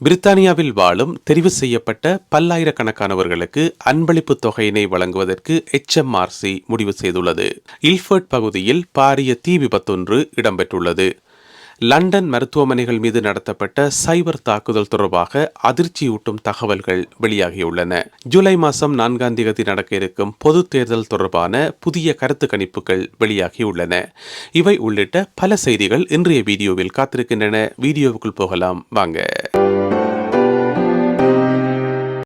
பிரித்தானியாவில் வாழும் தெரிவு செய்யப்பட்ட பல்லாயிரக்கணக்கானவர்களுக்கு அன்பளிப்பு தொகையினை வழங்குவதற்கு எச்எம்ஆர்சி முடிவு செய்துள்ளது. இல்ஃபர்ட் பகுதியில் பாரிய தீ விபத்தொன்று இடம்பெற்றுள்ளது. லண்டன் மருத்துவமனைகள் மீது நடத்தப்பட்ட சைபர் தாக்குதல் தொடர்பாக அதிர்ச்சியூட்டும் தகவல்கள் வெளியாகியுள்ளன. ஜூலை மாதம் நான்காம் தேதி நடக்க இருக்கும் பொது தேர்தல் தொடர்பான புதிய கருத்து கணிப்புகள் வெளியாகியுள்ளன. இவை உள்ளிட்ட பல செய்திகள் இன்றைய வீடியோவில் காத்திருக்கின்றன. வீடியோவுக்குள் போகலாம். வாங்க.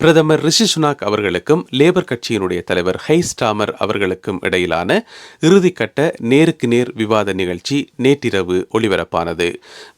பிரதமர் ரிஷி சுனாக் அவர்களுக்கும் லேபர் கட்சியினுடைய தலைவர் ஹைஸ்டாமர் அவர்களுக்கும் இடையிலான இறுதிக்கட்ட நேருக்கு நேர் விவாத நிகழ்ச்சி நேற்றிரவு ஒளிபரப்பானது.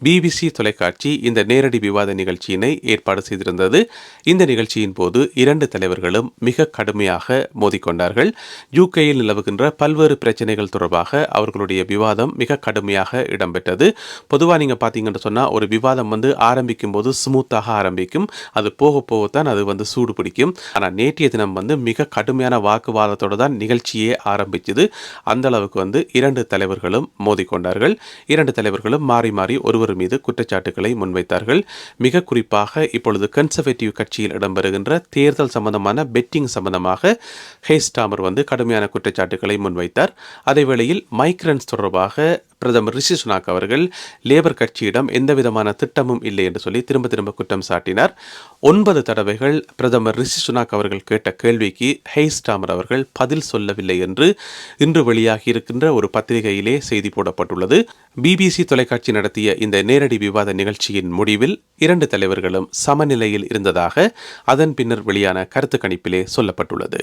பிபிசி தொலைக்காட்சி இந்த நேரடி விவாத நிகழ்ச்சியினை ஏற்பாடு செய்திருந்தது. இந்த நிகழ்ச்சியின் போது இரண்டு தலைவர்களும் மிக கடுமையாக மோதிக்கொண்டார்கள். யூகேயில் நிலவுகின்ற பல்வேறு பிரச்சனைகள் தொடர்பாக அவர்களுடைய விவாதம் மிக கடுமையாக இடம்பெற்றது. பொதுவாக நீங்கள் பார்த்தீங்கன்னு சொன்னால் ஒரு விவாதம் வந்து ஆரம்பிக்கும் போது ஸ்மூத்தாக ஆரம்பிக்கும். அது போக போகத்தான் அது வந்து சூடு பிடிக்கும். ஆனால் நேற்றைய தினம் வந்து மிக கடுமையான வாக்குவாதத்தோடு தான் நிகழ்ச்சியே ஆரம்பிச்சது. அந்த அளவுக்கு வந்து இரண்டு தலைவர்களும் மோதிக்கொண்டார்கள் இரண்டு தலைவர்களும் மாறி மாறி ஒருவர் மீது குற்றச்சாட்டுகளை முன்வைத்தார்கள். மிக குறிப்பாக இப்பொழுது கன்சர்வேட்டிவ் கட்சியில் இடம்பெறுகின்ற தேர்தல் சம்பந்தமான பெட்டிங் சம்பந்தமாக ஹேஸ்டாமர் வந்து கடுமையான குற்றச்சாட்டுகளை முன்வைத்தார். அதே வேளையில் மைக்ரன்ஸ் தொடர்பாக பிரதமர் ரிஷி சுனாக் அவர்கள் லேபர் கட்சியிடம் எந்தவிதமான திட்டமும் இல்லை என்று சொல்லி திரும்ப திரும்ப குற்றம் சாட்டினார். ஒன்பது தடவைகள் பிரதமர் ரிஷி சுனாக் அவர்கள் கேட்ட கேள்விக்கு ஹெய்ஸ்டாமர் அவர்கள் பதில் சொல்லவில்லை என்று இன்று வெளியாகி இருக்கின்ற ஒரு பத்திரிகையிலே செய்தி போடப்பட்டுள்ளது. பிபிசி தொலைக்காட்சி நடத்திய இந்த நேரடி விவாத நிகழ்ச்சியின் முடிவில் இரண்டு தலைவர்களும் சமநிலையில் இருந்ததாக அதன் பின்னர் வெளியான கருத்து கணிப்பிலே சொல்லப்பட்டுள்ளது.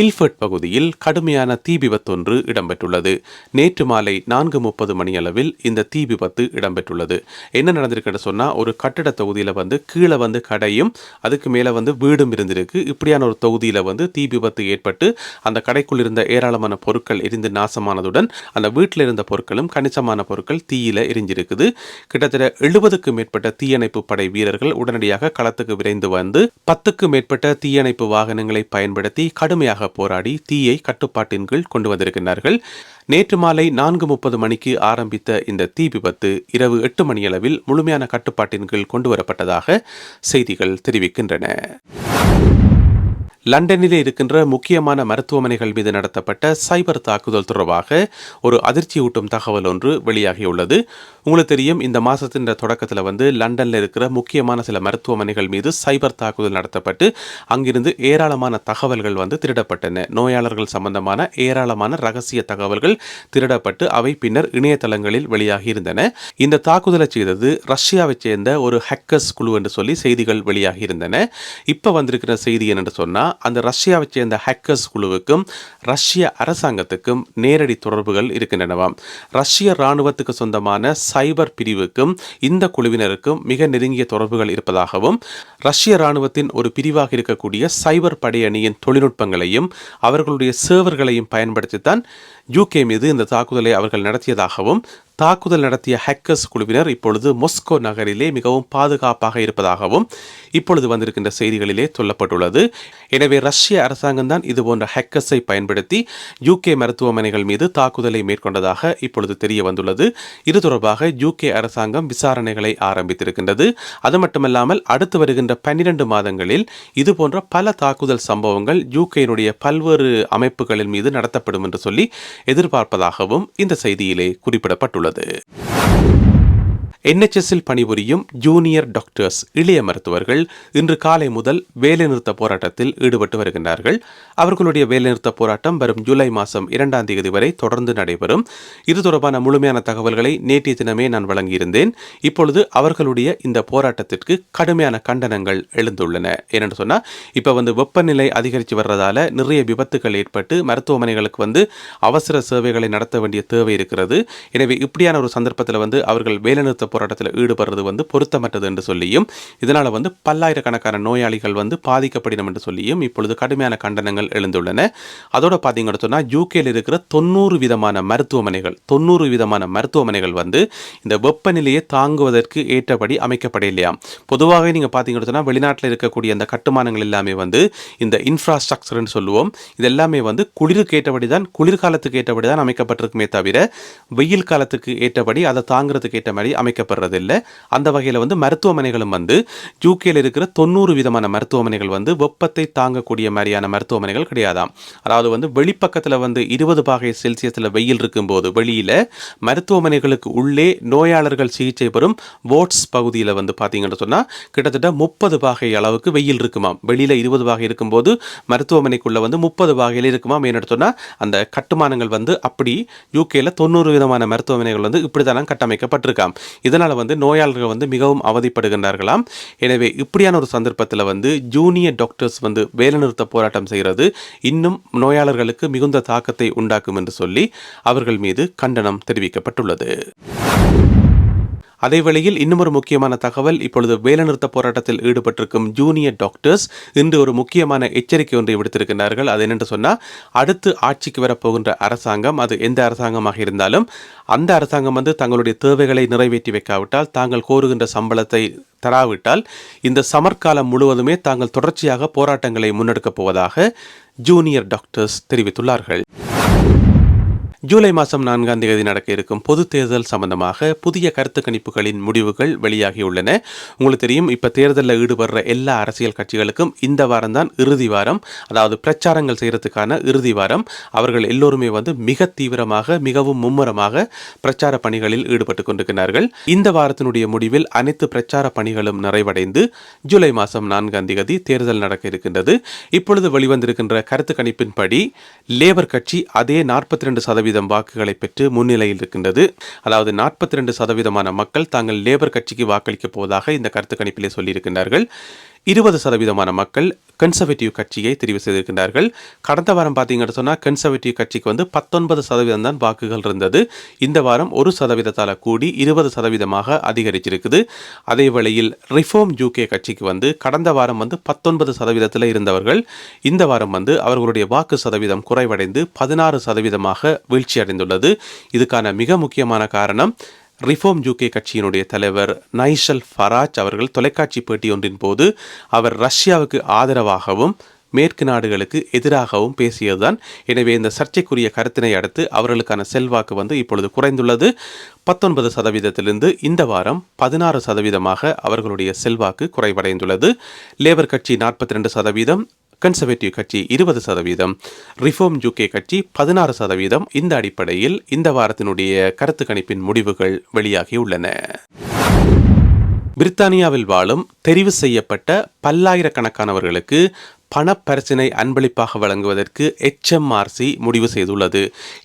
இல்ஃபர்ட் பகுதியில் கடுமையான தீ விபத்தொன்று இடம்பெற்றுள்ளது. நேற்று மாலை நான்கு முப்பது மணியளவில் இந்த தீ விபத்து இடம்பெற்றுள்ளது. என்ன நடந்திருக்குன்னு சொன்னால் ஒரு கட்டிட தொகுதியில் வந்து கீழே வந்து கடையும் அதுக்கு மேலே வந்து வீடும் இருந்திருக்கு. இப்படியான ஒரு தொகுதியில் வந்து தீ விபத்து ஏற்பட்டு அந்த கடைக்குள் இருந்த ஏராளமான பொருட்கள் எரிந்து நாசமானதுடன் அந்த வீட்டில் இருந்த பொருட்களும் கணிசமான பொருட்கள் தீயில எரிஞ்சிருக்குது. கிட்டத்தட்ட எழுபதுக்கும் மேற்பட்ட தீயணைப்பு படை வீரர்கள் உடனடியாக களத்துக்கு விரைந்து வந்து பத்துக்கு மேற்பட்ட தீயணைப்பு வாகனங்களை பயன்படுத்தி கடுமையாக போராடி தீயை கட்டுப்பாட்டின் கீழ் கொண்டு வந்திருக்கிறார்கள். நேற்று மாலை நான்கு முப்பது மணிக்கு ஆரம்பித்த இந்த தீ விபத்து இரவு எட்டு மணியளவில் முழுமையான கட்டுப்பாட்டின் கீழ் கொண்டு வரப்பட்டதாக செய்திகள் தெரிவிக்கின்றன. லண்டனிலே இருக்கின்ற முக்கியமான மருத்துவமனைகள் மீது நடத்தப்பட்ட சைபர் தாக்குதல் தொடர்பாக ஒரு அதிர்ச்சியூட்டும் தகவல் ஒன்று வெளியாகியுள்ளது. உங்களுக்கு தெரியும் இந்த மாதத்தின் தொடக்கத்தில் வந்து லண்டனில் இருக்கிற முக்கியமான சில மருத்துவமனைகள் மீது சைபர் தாக்குதல் நடத்தப்பட்டு அங்கிருந்து ஏராளமான தகவல்கள் வந்து திருடப்பட்டன. நோயாளர்கள் சம்பந்தமான ஏராளமான ரகசிய தகவல்கள் திருடப்பட்டு அவை பின்னர் இணையதளங்களில் வெளியாகி இருந்தன இந்த தாக்குதலை செய்தது ரஷ்யாவைச் சேர்ந்த ஒரு ஹேக்கர்ஸ் குழு என்று சொல்லி செய்திகள் வெளியாகி இருந்தன இப்போ வந்திருக்கிற செய்தி என்னென்று சொன்னால் அந்த ரஷ்யாவைச் சேர்ந்த ஹேக்கர்ஸ் குழுவுக்கும் ரஷ்ய அரசாங்கத்துக்கும் நேரடி தொடர்புகள் இருக்கின்றனவாம் ரஷ்ய இராணுவத்துக்கு சொந்தமான சைபர் பிரிவுக்கும் இந்த குழுவினருக்கும் மிக நெருங்கிய தொடர்புகள் இருப்பதாகவும் ரஷ்ய இராணுவத்தின் ஒரு பிரிவாக இருக்கக்கூடிய சைபர் படையணியின் தொழில்நுட்பங்களையும் அவர்களுடைய சேவர்களையும் பயன்படுத்தித்தான் யூகே மீது இந்த தாக்குதலை அவர்கள் நடத்தியதாகவும் தாக்குதல் நடத்திய ஹேக்கர்ஸ் குழுவினர் இப்பொழுது மொஸ்கோ நகரிலே மிகவும் பாதுகாப்பாக இருப்பதாகவும் இப்பொழுது வந்திருக்கின்ற செய்திகளிலே சொல்லப்பட்டுள்ளது. எனவே ரஷ்ய அரசாங்கம் தான் இதுபோன்ற ஹேக்கர்ஸை பயன்படுத்தி யூகே மருத்துவமனைகள் மீது தாக்குதலை மேற்கொண்டதாக இப்பொழுது தெரிய வந்துள்ளது. இது தொடர்பாக யூகே அரசாங்கம் விசாரணைகளை ஆரம்பித்திருக்கின்றது. அது மட்டுமல்லாமல் அடுத்து வருகின்ற பன்னிரண்டு மாதங்களில் இதுபோன்ற பல தாக்குதல் சம்பவங்கள் யூகேயினுடைய பல்வேறு அமைப்புகளின் மீது நடத்தப்படும் என்று சொல்லி எதிர்பார்ப்பதாகவும் இந்த செய்தியிலே குறிப்பிடப்பட்டுள்ளது. வெளியிட்டுள்ளது என்எச்எஸ்ஸில் பணிபுரியும் ஜூனியர் டாக்டர்ஸ் இளைய மருத்துவர்கள் இன்று காலை முதல் வேலைநிறுத்த போராட்டத்தில் ஈடுபட்டு வருகின்றார்கள். அவர்களுடைய வேலைநிறுத்த போராட்டம் வரும் ஜூலை மாதம் இரண்டாம் தேதி வரை தொடர்ந்து நடைபெறும். இது தொடர்பான முழுமையான தகவல்களை நேற்றைய தினமே நான் வழங்கியிருந்தேன். இப்பொழுது அவர்களுடைய இந்த போராட்டத்திற்கு கடுமையான கண்டனங்கள் எழுந்துள்ளன. ஏனென்று சொன்னால் இப்போ வந்து வெப்பநிலை அதிகரித்து வர்றதால நிறைய விபத்துகள் ஏற்பட்டு மருத்துவமனைகளுக்கு வந்து அவசர சேவைகளை நடத்த வேண்டிய தேவை இருக்கிறது. எனவே இப்படியான ஒரு சந்தர்ப்பத்தில் வந்து அவர்கள் வேலைநிறுத்த போராட்டத்தில் ஈடுபடுறது வந்து பொருத்தமற்றது என்று சொல்லியும் இதனால் வந்து பல்லாயிரக்கணக்கான நோயாளிகள் வந்து பாதிக்கப்படினம் என்று சொல்லியும் இப்பொழுது கடுமையான கண்டனங்கள் எழுந்துள்ளன. அதோட பார்த்தீங்கன்னு சொன்னால் யூகேயில் இருக்கிற தொண்ணூறு விதமான மருத்துவமனைகள் தொண்ணூறு விதமான மருத்துவமனைகள் வந்து இந்த வெப்பநிலையை தாங்குவதற்கு ஏற்றபடி அமைக்கப்படலையாம் பொதுவாக நீங்கள் பார்த்தீங்கன்னு சொன்னால் வெளிநாட்டில் இருக்கக்கூடிய அந்த கட்டுமானங்கள் எல்லாமே வந்து இந்த இன்ஃப்ராஸ்ட்ரக்சர்னு சொல்லுவோம் இது எல்லாமே வந்து குளிருக்கு ஏற்றபடி தான் குளிர்காலத்துக்கு ஏற்றபடி தான் அமைக்கப்பட்டிருக்குமே தவிர வெயில் காலத்துக்கு ஏற்றபடி அதை தாங்கிறதுக்கு ஏற்ற மாதிரி அமைக்க இல்லை அந்த வகையில் வந்து மருத்துவமனைகளும் வந்து யூகேல இருக்கிற தொண்ணூறு விதமான மருத்துவமனைகள் வந்து வெப்பத்தை தாங்கக்கூடிய மாதிரியான மருத்துவமனைகள் கிடையாதாம். அதாவது வந்து வெளிப்பக்கத்தில் வந்து இருபது பாகை செல்சியஸில் வெயில் இருக்கும்போது வெளியில் மருத்துவமனைகளுக்கு உள்ளே நோயாளர்கள் சிகிச்சை பெறும் வோட்ஸ் பகுதியில் வந்து பார்த்தீங்கன்னு சொன்னால் கிட்டத்தட்ட முப்பது பாகை அளவுக்கு வெயில் இருக்குமாம். வெளியில் இருபது பாகை இருக்கும்போது மருத்துவமனைக்குள்ளே வந்து முப்பது பாகையில் இருக்குமாம். ஏன்னு சொன்னால் அந்த கட்டுமானங்கள் வந்து அப்படி யூகேல தொண்ணூறு விதமான மருத்துவமனைகள் வந்து இப்படி தானே கட்டமைக்கப்பட்டிருக்காம் இதனால் வந்து நோயாளர்கள் வந்து மிகவும் அவதிப்படுகின்றார்களாம். எனவே இப்படியான ஒரு சந்தர்ப்பத்தில் வந்து ஜூனியர் டாக்டர்ஸ் வந்து வேலைநிறுத்த போராட்டம் செய்கிறது இன்னும் நோயாளர்களுக்கு மிகுந்த தாக்கத்தை உண்டாக்கும் என்று சொல்லி அவர்கள் மீது கண்டனம் தெரிவிக்கப்பட்டுள்ளது. அதே இன்னுமொரு இன்னும் ஒரு முக்கியமான தகவல். இப்பொழுது வேலைநிறுத்த போராட்டத்தில் ஈடுபட்டிருக்கும் ஜூனியர் டாக்டர்ஸ் இன்று ஒரு முக்கியமான எச்சரிக்கை ஒன்றை விடுத்திருக்கிறார்கள் அது என்னென்று சொன்னால் அடுத்து ஆட்சிக்கு வரப்போகின்ற அரசாங்கம் அது எந்த அரசாங்கமாக இருந்தாலும் அந்த அரசாங்கம் வந்து தங்களுடைய தேவைகளை நிறைவேற்றி வைக்காவிட்டால் தாங்கள் கோருகின்ற சம்பளத்தை தராவிட்டால் இந்த சமர்காலம் முழுவதுமே தாங்கள் தொடர்ச்சியாக போராட்டங்களை முன்னெடுக்கப் போவதாக ஜூனியர் டாக்டர்ஸ் தெரிவித்துள்ளார்கள். ஜூலை மாதம் நான்காம் தேதி நடக்க இருக்கும் பொது தேர்தல் சம்பந்தமாக புதிய கருத்து கணிப்புகளின் முடிவுகள் வெளியாகியுள்ளன உங்களுக்கு தெரியும் இப்போ தேர்தலில் ஈடுபடுற எல்லா அரசியல் கட்சிகளுக்கும் இந்த வாரம் தான் இறுதி வாரம். அதாவது பிரச்சாரங்கள் செய்கிறதுக்கான இறுதி வாரம். அவர்கள் எல்லோருமே வந்து மிக தீவிரமாக மிகவும் மும்முரமாக பிரச்சார பணிகளில் ஈடுபட்டு கொண்டிருக்கிறார்கள். இந்த வாரத்தினுடைய முடிவில் அனைத்து பிரச்சார பணிகளும் நிறைவடைந்து ஜூலை மாதம் நான்காம் தேதி தேர்தல் நடக்க இருக்கின்றது. இப்பொழுது வெளிவந்திருக்கின்ற கருத்து கணிப்பின்படி லேபர் கட்சி அதே நாற்பத்தி ரெண்டு சதவீதம் சதவீதம் வாக்குகளை பெற்று முன்னிலையில் இருக்கின்றது. அதாவது நாற்பத்தி ரெண்டு சதவீதமான மக்கள் தாங்கள் லேபர் கட்சிக்கு வாக்களிக்கப் போவதாக இந்த கருத்து கணிப்பிலே சொல்லியிருக்கின்றார்கள். இருபது சதவீதமான மக்கள் கன்சர்வேட்டிவ் கட்சியை தெரிவு செய்திருக்கின்றார்கள். கடந்த வாரம் பார்த்தீங்கன்னு சொன்னால் கன்சர்வேட்டிவ் கட்சிக்கு வந்து பத்தொன்பது சதவீதம் தான் வாக்குகள் இருந்தது. இந்த வாரம் ஒரு சதவீதத்தால் கூடி இருபது சதவீதமாக அதிகரிச்சிருக்குது. அதே வேளையில் ரிஃபார்ம் யூகே கட்சிக்கு வந்து கடந்த வாரம் வந்து பத்தொன்பது சதவீதத்தில் இருந்தவர்கள் இந்த வாரம் வந்து அவர்களுடைய வாக்கு சதவீதம் குறைவடைந்து பதினாறு சதவீதமாக வீழ்ச்சி அடைந்துள்ளது இதுக்கான மிக முக்கியமான காரணம் ரிஃபோம் யூகே கட்சியினுடைய தலைவர் நைஷல் ஃபராஜ் அவர்கள் தொலைக்காட்சி பேட்டி ஒன்றின் போது அவர் ரஷ்யாவுக்கு ஆதரவாகவும் மேற்கு நாடுகளுக்கு எதிராகவும் பேசியதுதான். எனவே இந்த சர்ச்சைக்குரிய கருத்தினை அடுத்து அவர்களுக்கான செல்வாக்கு வந்து இப்பொழுது குறைந்துள்ளது. பத்தொன்பது சதவீதத்திலிருந்து இந்த வாரம் பதினாறு சதவீதமாக அவர்களுடைய செல்வாக்கு குறைவடைந்துள்ளது. லேபர் கட்சி நாற்பத்தி ரெண்டு சதவீதம் கன்சர்வேட்டிவ் கட்சி இருபது சதவீதம் ரிஃபார்ம் யூகே கட்சி பதினாறு சதவீதம். இந்த அடிப்படையில் இந்த வாரத்தினுடைய கருத்து கணிப்பின் முடிவுகள் வெளியாகியுள்ளன. பிரித்தானியாவில் வாழும் தெரிவு செய்யப்பட்ட பல்லாயிரக்கணக்கானவர்களுக்கு பணப்பரிசினை அன்பளிப்பாக வழங்குவதற்கு ஹெச்எம்ஆர்சி முடிவு செய்துள்ளது.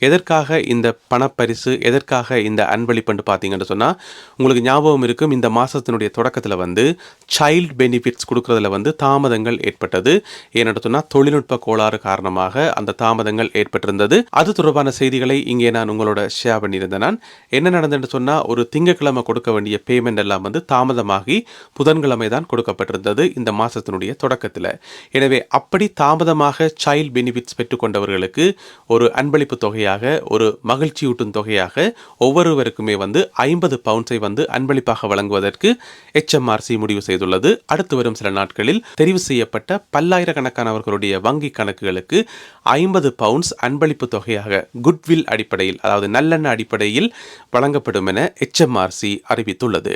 எதற்காக இந்த பணப்பரிசு எதற்காக இந்த அன்பளிப்புன்னு பார்த்தீங்கன்னு சொன்னால் உங்களுக்கு ஞாபகம் இருக்கும் இந்த மாதத்தினுடைய தொடக்கத்தில் வந்து சைல்டு பெனிஃபிட்ஸ் கொடுக்குறதுல வந்து தாமதங்கள் ஏற்பட்டது. ஏன்னு சொன்னால் தொழில்நுட்ப கோளாறு காரணமாக அந்த தாமதங்கள் ஏற்பட்டிருந்தது. அது தொடர்பான செய்திகளை இங்கே நான் உங்களோட ஷேர் பண்ணியிருந்தேன். நான் என்ன நடந்ததுன்னு சொன்னால் ஒரு திங்கட்கிழமை கொடுக்க வேண்டிய பேமெண்ட் எல்லாம் வந்து தாமதமாகி புதன்கிழமை தான் கொடுக்கப்பட்டிருந்தது இந்த மாதத்தினுடைய தொடக்கத்தில். எனவே அப்படி தாமதமாக சைல்ட் பெனிஃபிட்ஸ் பெற்றுக்கொண்டவர்களுக்கு ஒரு அன்பளிப்பு தொகையாக ஒரு மகிழ்ச்சியூட்டும் தொகையாக ஒவ்வொருவருக்குமே வந்து ஐம்பது பவுண்ட்ஸை வந்து அன்பளிப்பாக வழங்குவதற்கு எச்எம்ஆர்சி முடிவு செய்துள்ளது. அடுத்து வரும் சில நாட்களில் தெரிவு செய்யப்பட்ட பல்லாயிரக்கணக்கானவர்களுடைய வங்கி கணக்குகளுக்கு ஐம்பது பவுண்ட்ஸ் அன்பளிப்பு தொகையாக குட்வில் அடிப்படையில் அதாவது நல்லெண்ண அடிப்படையில் வழங்கப்படும் என எச்எம்ஆர்சி அறிவித்துள்ளது.